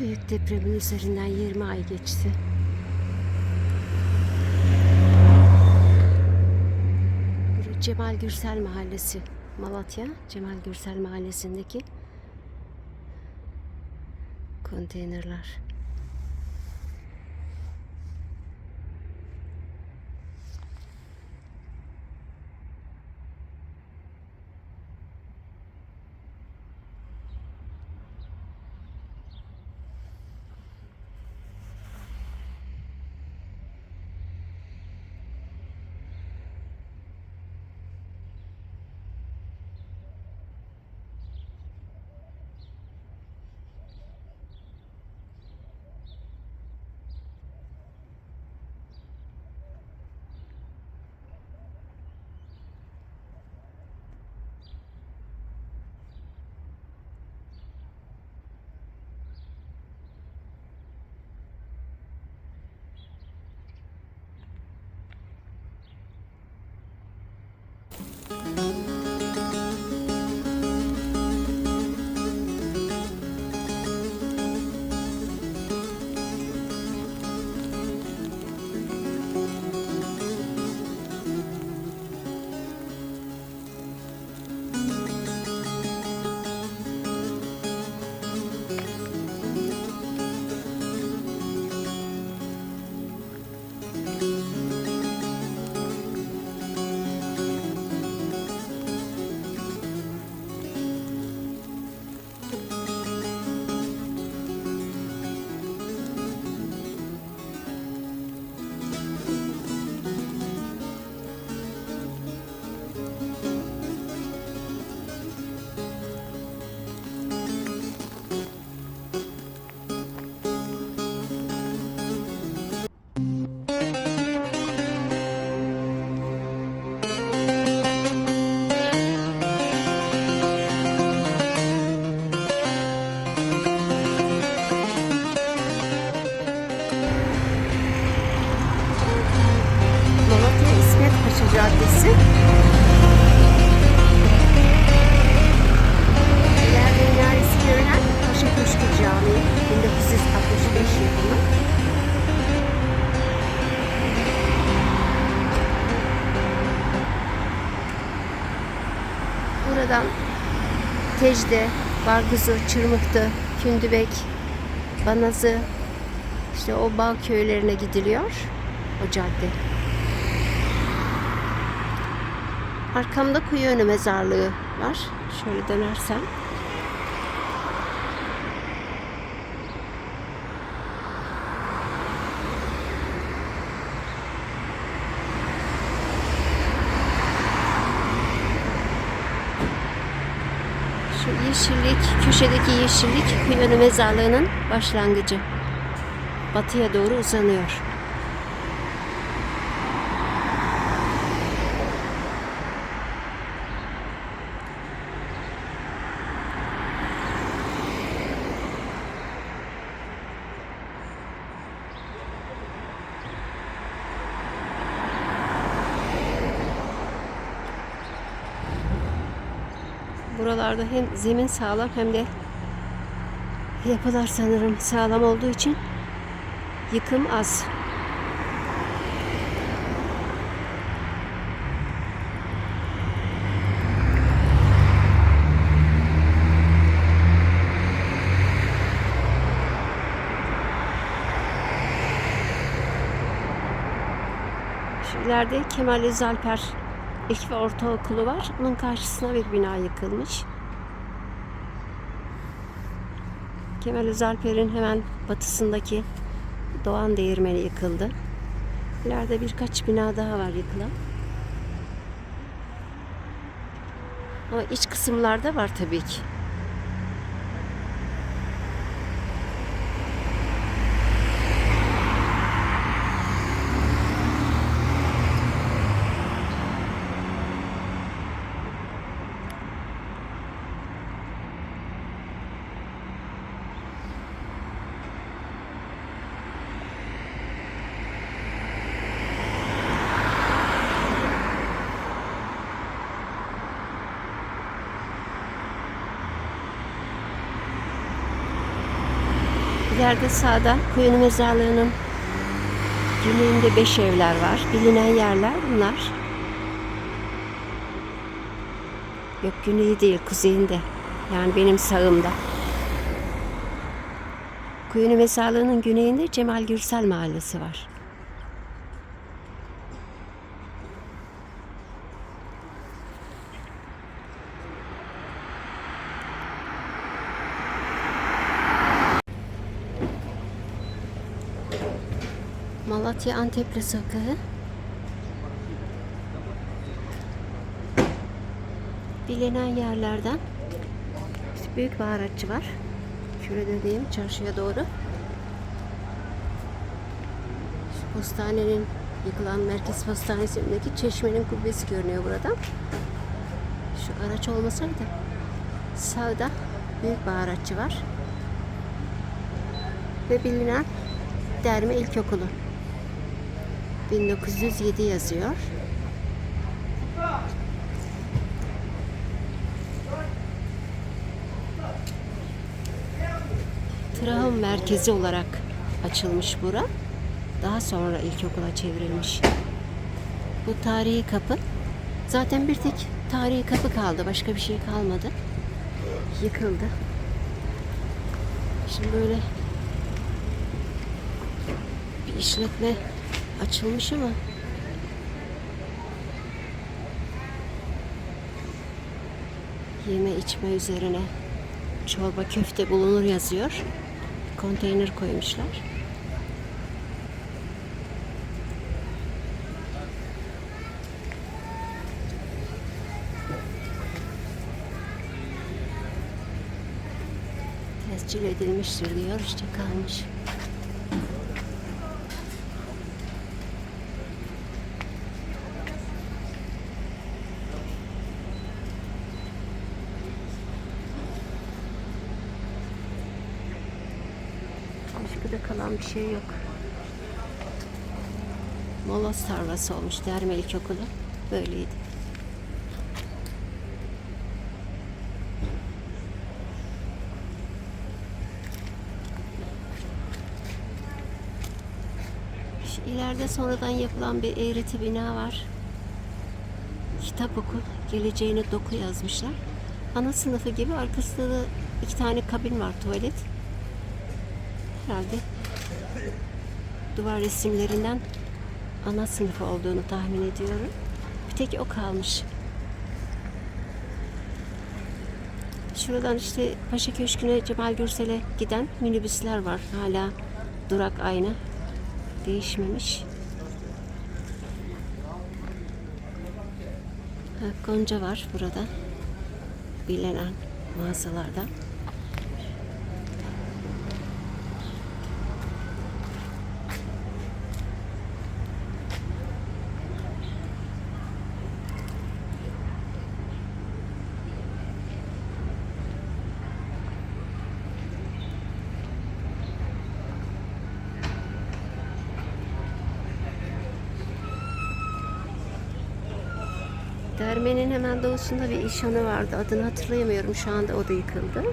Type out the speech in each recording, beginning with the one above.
Büyük depremin üzerinden 20 ay geçti. Cemal Gürsel Mahallesi. Malatya Cemal Gürsel Mahallesi'ndeki konteynerler. Tecde, Bargızı, Çırmıktı, Kündübek, Banazı, işte o bağ köylerine gidiliyor o cadde. Arkamda kuyu önü mezarlığı var. Şöyle dönersem. Şu yeşillik, köşedeki yeşillik kuyu önü mezarlığının başlangıcı. Batıya doğru uzanıyor. Buralarda hem zemin sağlam hem de yapılar sanırım sağlam olduğu için yıkım az. Şu Kemal Özalper İlk ve ortaokulu var. Onun karşısına bir bina yıkılmış. Kemal Özalper'in hemen batısındaki Doğan Değirmeni yıkıldı. İleride birkaç bina daha var yıkılan. Ama iç kısımlarda var tabii ki. İleride sağda Kuyunu Mezarlığı'nın güneyinde beş evler var. Bilinen yerler bunlar. Yok güneyi değil kuzeyinde. Yani benim sağımda. Kuyunu Mezarlığı'nın güneyinde Cemal Gürsel Mahallesi var. Malatya Antepli Sokağı. Bilinen yerlerden büyük baharatçı var. Şöyle döneyim çarşıya doğru. Şu postanenin yıkılan merkez postanesi önündeki çeşmenin kubbesi görünüyor buradan. Şu araç olmasaydı sağda büyük baharatçı var. Ve bilinen Derme İlkokulu. 1907 yazıyor. Trahım merkezi olarak açılmış bura. Daha sonra ilkokula çevrilmiş. Bu tarihi kapı. Zaten bir tek tarihi kapı kaldı. Başka bir şey kalmadı. Yıkıldı. Şimdi böyle bir işletme açılmış ama yeme içme üzerine çorba köfte bulunur yazıyor. Konteyner koymuşlar. Tescil edilmiştir diyor işte kalmış. Kalan bir şey yok. Moloz tarlası olmuş Derme İlkokulu. Böyleydi. İleride sonradan yapılan bir eğreti bina var. Kitap oku, geleceğine doku yazmışlar. Ana sınıfı gibi arkasında da iki tane kabin var tuvalet. Herhalde duvar resimlerinden ana sınıfı olduğunu tahmin ediyorum. Bir tek o kalmış. Şuradan işte Paşa Köşkü'ne Cemal Gürsel'e giden minibüsler var. Hala durak aynı. Değişmemiş. Gonca var burada. Bilinen mağazalardan. Dermenin hemen doğusunda bir işhanı vardı. Adını hatırlayamıyorum şu anda o da yıkıldı.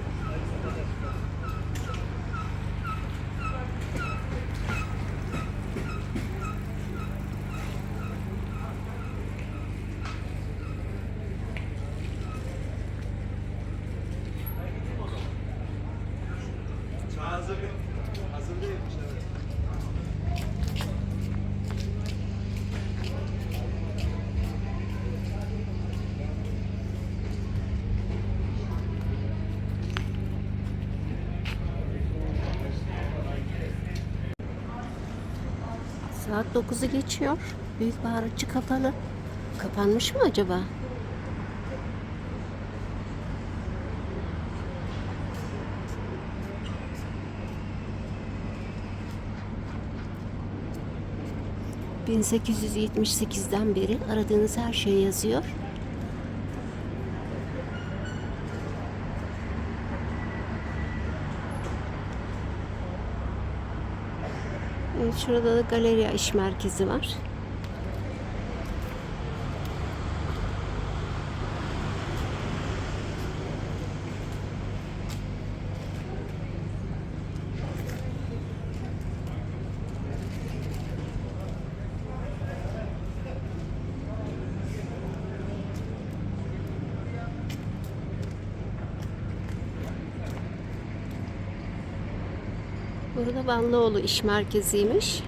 Saat 9'u geçiyor. Büyük baharatçı kapalı. Kapanmış mı acaba? ...1878'den beri aradığınız her şey yazıyor. Şurada da galeriya iş merkezi var. Burada Ballıoğlu İş Merkezi'ymiş.